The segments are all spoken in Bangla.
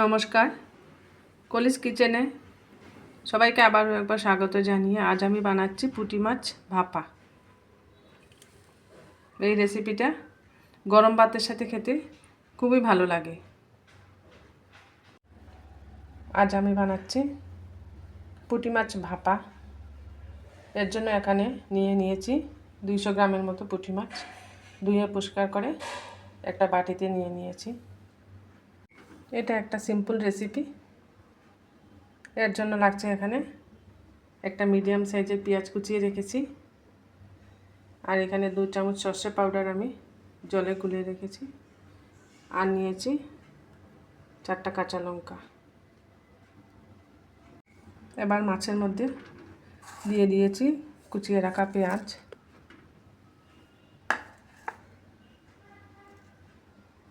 নমস্কার। কলিস কিচেনে সবাইকে আবার একবার স্বাগত জানিয়ে আজ আমি বানাচ্ছি পুঁটি মাছ ভাপা। এই রেসিপিটা গরম ভাতের সাথে খেতে খুবই ভালো লাগে। আজ আমি বানাচ্ছি পুঁটি মাছ ভাপা। এর জন্য এখানে নিয়ে নিয়েছি দুইশো গ্রামের মতো পুঁটি মাছ। ধুয়ে পরিষ্কার করে একটা বাটিতে নিয়ে নিয়েছি। এটা একটা সিম্পল রেসিপি এর জন্য লাগছে এখানে একটা মিডিয়াম সাইজের পেঁয়াজ কুচিয়ে রেখেছি। আর এখানে দু চামচ সর্ষে পাউডার আমি জলে গুলিয়ে রেখেছি। আর নিয়েছি চারটা কাঁচা লঙ্কা। এবার মাছের মধ্যে দিয়ে দিয়েছি কুচিয়ে রাখা পেঁয়াজ।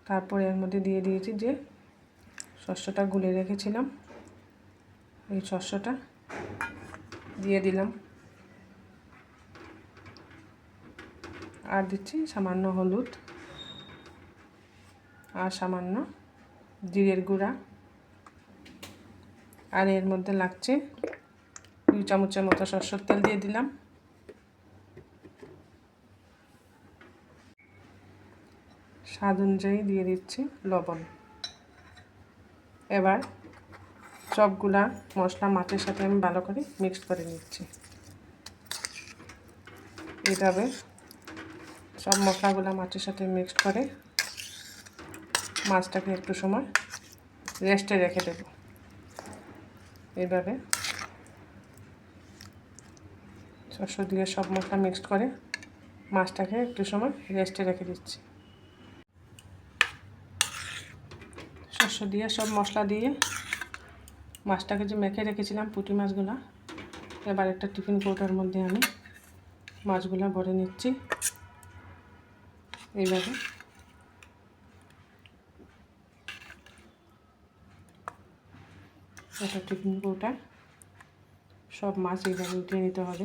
তারপরে এর মধ্যে দিয়ে দিয়েছি যে শস্যটা গুলে রেখেছিলাম। এই শস্যটা দিয়ে দিলাম। আর দিচ্ছি সামান্য হলুদ আর সামান্য জিরের গুঁড়া। আর এর মধ্যে লাগছে দুই চামচের মতো সরষের তেল দিয়ে দিলাম। স্বাদ অনুযায়ী দিয়ে দিচ্ছি লবণ। এবার সবগুলা মশলা মাছের সাথে আমি ভালো করে মিক্সড করে নিচ্ছি। এইভাবে সব মশলাগুলো মাছের সাথে মিক্সড করে মাছটাকে একটু সময় রেস্টে রেখে দেব। এইভাবে শস্য দিয়ে সব মশলা মিক্সড করে মাছটাকে একটু সময় রেস্টে রেখে দিচ্ছি শস্য দিয়ে, সব মশলা দিয়ে মাছটাকে যে মেখে রেখেছিলাম পুঁটি মাছগুলো, এবার একটা টিফিন কৌটার মধ্যে আমি মাছগুলো ভরে নিচ্ছি। এইভাবে। একটা টিফিন কৌটা, সব মাছ এইভাবে উঠিয়ে নিতে হবে।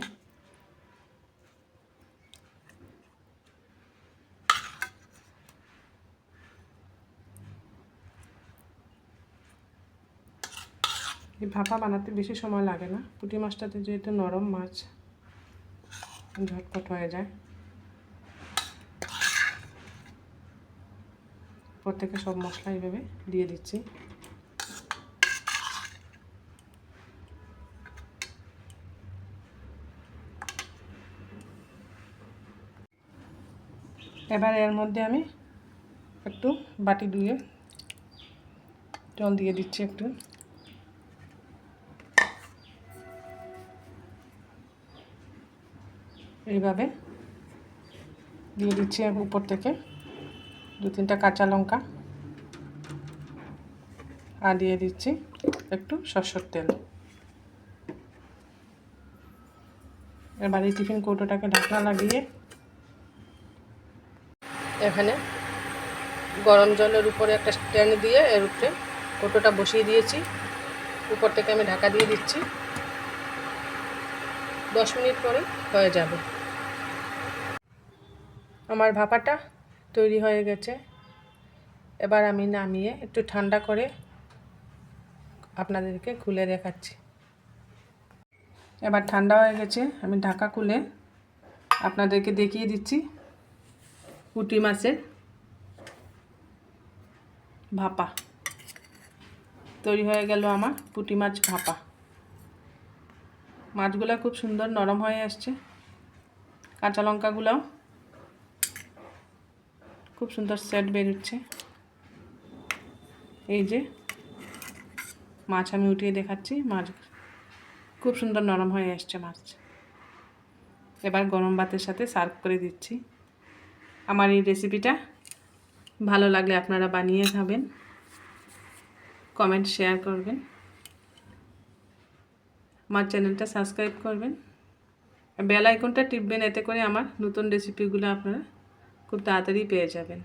এই ভাপা বানাতে বেশি সময় লাগে না। পুঁটি মাছটাতে যেহেতু নরম মাছ, ঝটপট হয়ে যায়। প্রত্যেকে সব মশলা এইভাবে দিয়ে দিচ্ছি। এবার এর মধ্যে আমি একটু বাটি ধুয়ে জল দিয়ে দিচ্ছি একটু। এইভাবে দিয়ে দিচ্ছি উপর থেকে। দু তিনটা কাঁচা লঙ্কা। আর দিয়ে দিচ্ছি একটু সরষের তেল। এবার এই টিফিন কৌটোটাকে ঢাকনা লাগিয়ে এখানে গরম জলের উপরে একটা স্ট্যান্ড দিয়ে এর উপরে কৌটোটা বসিয়ে দিয়েছি। উপর থেকে আমি ঢাকা দিয়ে দিচ্ছি। দশ মিনিট পরে হয়ে যাবে। আমার ভাপাটা তৈরি হয়ে গেছে। এবার আমি নামিয়ে একটু ঠান্ডা করে আপনাদেরকে খুলে দেখাচ্ছি। এবার ঠান্ডা হয়ে গেছে, আমি ঢাকা খুলে আপনাদেরকে দেখিয়ে দিচ্ছি পুঁটি মাছের ভাপা। তৈরি হয়ে গেল আমার পুঁটি মাছ ভাপা। মাছগুলো খুব সুন্দর নরম হয়ে আসছে। কাঁচা লঙ্কাগুলোও খুব সুন্দর সেট বেরোচ্ছে। এই যে, মাছ আমি উঠিয়ে দেখাচ্ছি, মাছ খুব সুন্দর নরম হয়ে আসছে মাছ। এবার গরম ভাতের সাথে সার্ভ করে দিচ্ছি। আমার এই রেসিপিটা ভালো লাগলে আপনারা বানিয়ে খাবেন। কমেন্ট শেয়ার করবেন। আমার চ্যানেলটা সাবস্ক্রাইব করবেন। বেল আইকনটা টিপবেন, এতে করে আমার নতুন রেসিপিগুলো আপনারা খুব তাড়াতাড়ি পেয়ে যাবেন।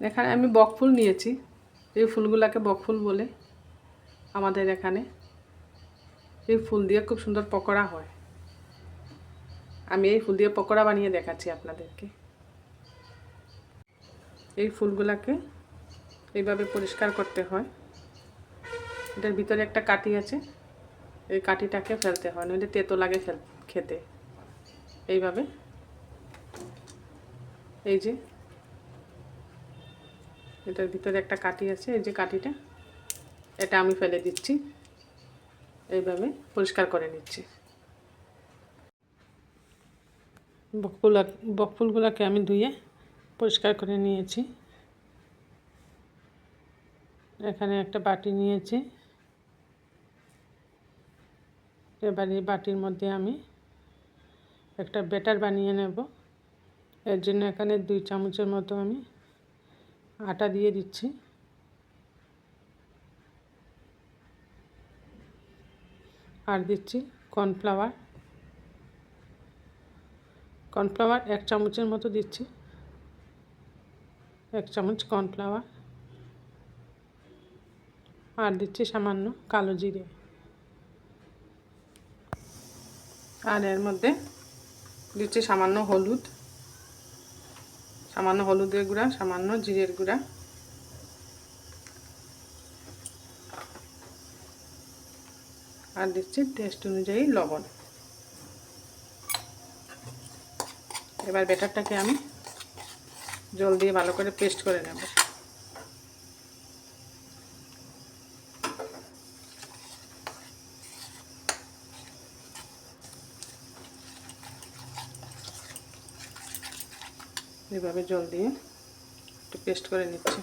এখানে আমি বকফুল নিয়েছি। এই ফুলগুলোকে বকফুল বলে আমাদের এখানে। এই ফুল দিয়ে খুব সুন্দর পকোড়া হয়। আমি এই ফুল দিয়ে পকোড়া বানিয়ে দেখাচ্ছি আপনাদেরকে। এই ফুলগুলোকে এইভাবে পরিষ্কার করতে হয়। এটার ভিতরে একটা কাঠি আছে। এই কাঠিটাকে ফেলতে হয়, নইলে তেতো লাগে খেতে। এইভাবে এই যে। এটার ভিতরে একটা কাঠি আছে, এই যে কাঠিটা। এটা আমি ফেলে দিচ্ছি। এইভাবে পরিষ্কার করে নিচ্ছি। বকফুলা বকফুলগুলোকে আমি ধুয়ে পরিষ্কার করে নিয়েছি। এখানে একটা বাটি নিয়েছি। এবার এই বাটির মধ্যে আমি একটা ব্যাটার বানিয়ে নেব। এর জন্য এখানে দুই চামচের মতো আমি আটা দিয়ে দিচ্ছি। আর দিচ্ছি কর্নফ্লাওয়ার। কর্নফ্লাওয়ার এক চামচের মতো দিচ্ছি। এক চামচ কর্নফ্লাওয়ার। আর দিচ্ছি সামান্য কালো জিরে। আর এর মধ্যে দিচ্ছি সামান্য হলুদ। সামান্য হলুদের গুঁড়া, সামান্য জিরের গুঁড়া। আর দিচ্ছি টেস্ট অনুযায়ী লবণ। এবার ব্যাটারটাকে আমি জল দিয়ে ভালো করে পেস্ট করে নেব। এভাবে জল দিয়ে একটু পেস্ট করে নিচ্ছি।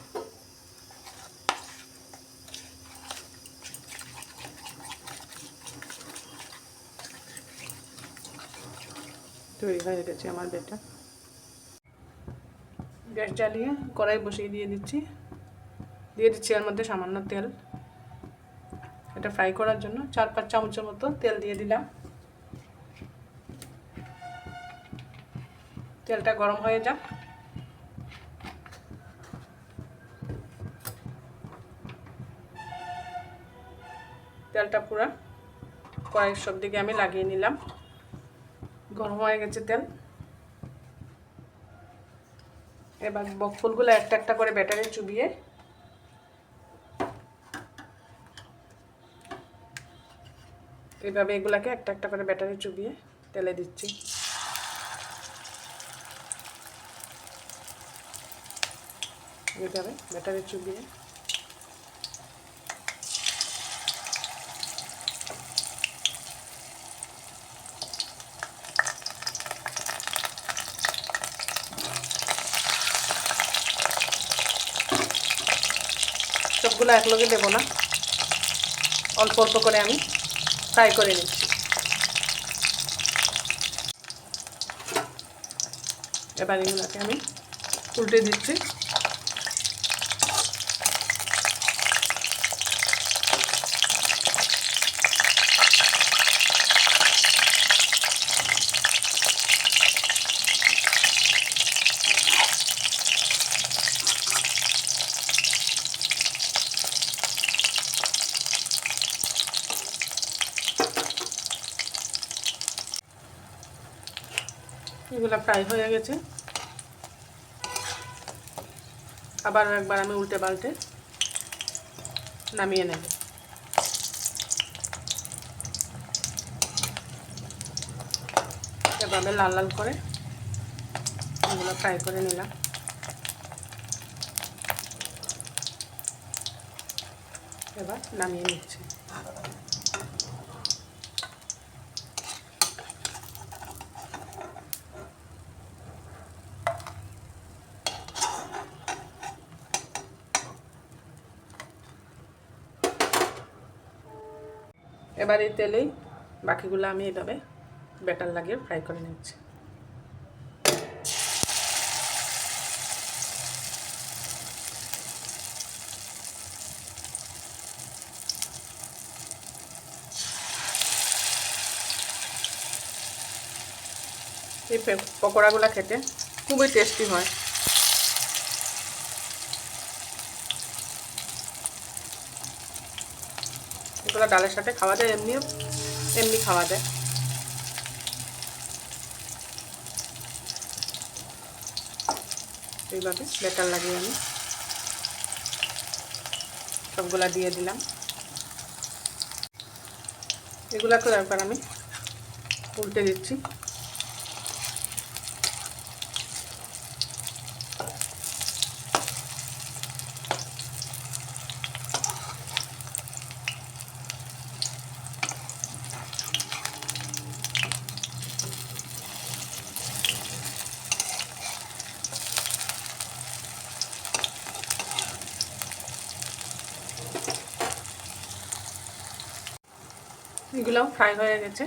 তৈরি হয়ে গেছে আমার বেটা গ্যাস জ্বালিয়ে কড়াই বসিয়ে দিয়ে দিচ্ছি। দিয়ে দিচ্ছি এর মধ্যে সামান্য তেল। এটা ফ্রাই করার জন্য চার পাঁচ চামচের মতো তেল দিয়ে দিলাম। তেলটা গরম হয়ে যাক। তেলটা পুরা। কড়াইয়ের সব দিকে আমি লাগিয়ে নিলাম। গরম হয়ে গেছে তেল। এবার বকফুলগুলো একটা একটা করে ব্যাটারে চুবিয়ে এইভাবে এগুলাকে একটা একটা করে ব্যাটারে চুবিয়ে তেলে দিচ্ছি। এইভাবে ব্যাটারে চুবিয়ে সবগুলো একলগে দেবো না। অল্প অল্প করে আমি ফ্রাই করে নিচ্ছি। এবার এগুলোকে আমি উল্টে দিচ্ছি। এগুলো ফ্রাই হয়ে গেছে। আবার একবার আমি উল্টে পাল্টে নামিয়ে নেব। এভাবে লাল লাল করে এগুলো ফ্রাই করে নিলাম। এবার নামিয়ে নিচ্ছি। এবার তেলেই বাকিগুলো আমি এইভাবে ব্যাটার লাগিয়ে ফ্রাই করে নিচ্ছি। এই পকোড়াগুলো খেতে খুবই টেস্টি হয়। এগুলো ডালের সাথে খাওয়া যায়, এমনিও, এমনি খাওয়া যায়। এইভাবে বেটার লাগিয়ে আমি সবগুলা দিয়ে দিলাম। এগুলাকে একবার আমি উল্টে দিচ্ছি। এগুলোও ফ্রাই হয়ে গেছে।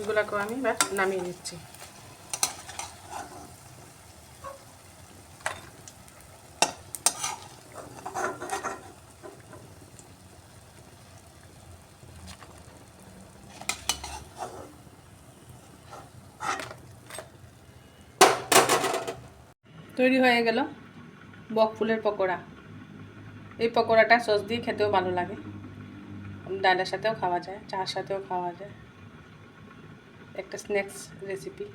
এগুলোকেও আমি এবার নামিয়ে নিচ্ছি। তৈরি হয়ে গেল বক ফুলের পকোড়া। এই পকোড়াটা সস দিয়ে খেতেও ভালো লাগে। ডালের সাথেও খাওয়া যায়, চার সাথেও খাওয়া যায়। একটা স্ন্যাক্স রেসিপি